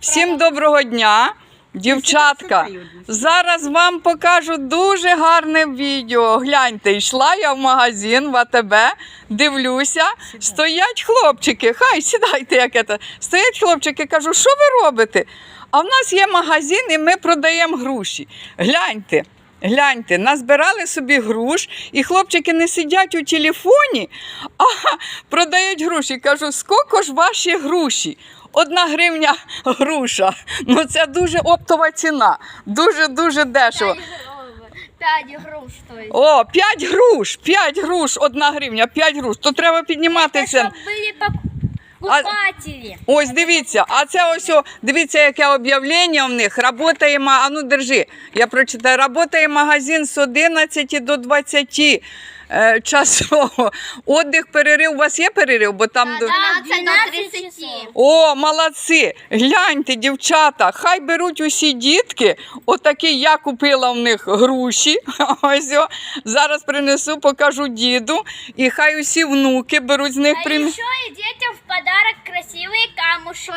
Всім доброго дня, дівчатка. Зараз вам покажу дуже гарне відео. Гляньте, йшла я в магазин в АТБ, дивлюся, стоять хлопчики. Хай сідайте, як це. Стоять хлопчики, кажу, що ви робите? А в нас є магазин, і ми продаємо груші. Гляньте. Гляньте, назбирали собі груш, і хлопчики не сидять у телефоні, а продають груші. Кажу, скільки ж ваші груші? Одна гривня груша. Ну це дуже оптова ціна. Дуже-дуже дешево. Пять груш стоит. О, 5 груш, 5 груш, одна гривня, 5 груш. То треба піднімати были покупатели. Ось дивіться, а це ось, о, дивіться, яке об'явлення в них. Работає, а ну держи, я прочитаю. Работає магазин з 11 до 20 е, часово. Отдих, перерив. У вас є перерив? Бо там до... 12 до 30. О, молодці! Гляньте, дівчата, хай беруть усі дітки. Отакі я купила в них груші. Ось о. Зараз принесу, покажу діду. І хай усі внуки беруть з них А прин... еще и красивые камушки.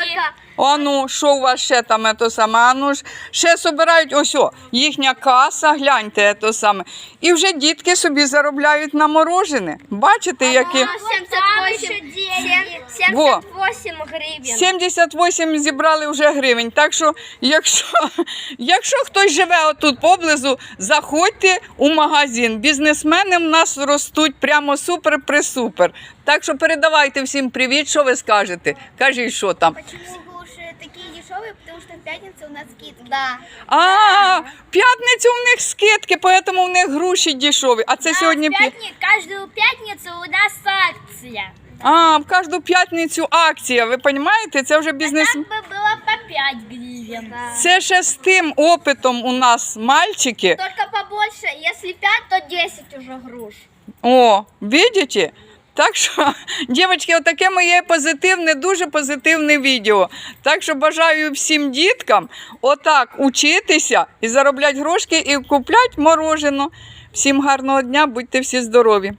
А ну, що у вас ще там ето саме? А ну ж, ще собирають ось о, їхня каса, гляньте ето саме. І вже дітки собі заробляють на морожене. Бачите, які. 78, Во. 78 гривен. 78 зібрали вже гривень. Так що, якщо, якщо хтось живе отут поблизу, заходьте у магазин. Бізнесмени в нас ростуть прямо супер-присупер. Так що передавайте всім привіт, що ви скажете Кажіть, що там. Почему груши такие дешевые? Потому что в пятницу у нас скидка. Да. А, в п'ятницю в них скидки, поэтому в них груші дешеві. А це Да, сьогодні в п'я- пятни- каждую пятницу у нас акция. А, в кожну п'ятницю акція. Ви розумієте? Це вже бізнес. Так бы было по 5 гривен. Це ще з тим опитом у нас мальчики. Только побольше. Если 5, то 10 уже груш. О, бачите? Так що, дівчатки, отаке моє позитивне, дуже позитивне відео. Так що бажаю всім діткам отак учитися і заробляти грошки і купляти морожено. Всім гарного дня, будьте всі здорові!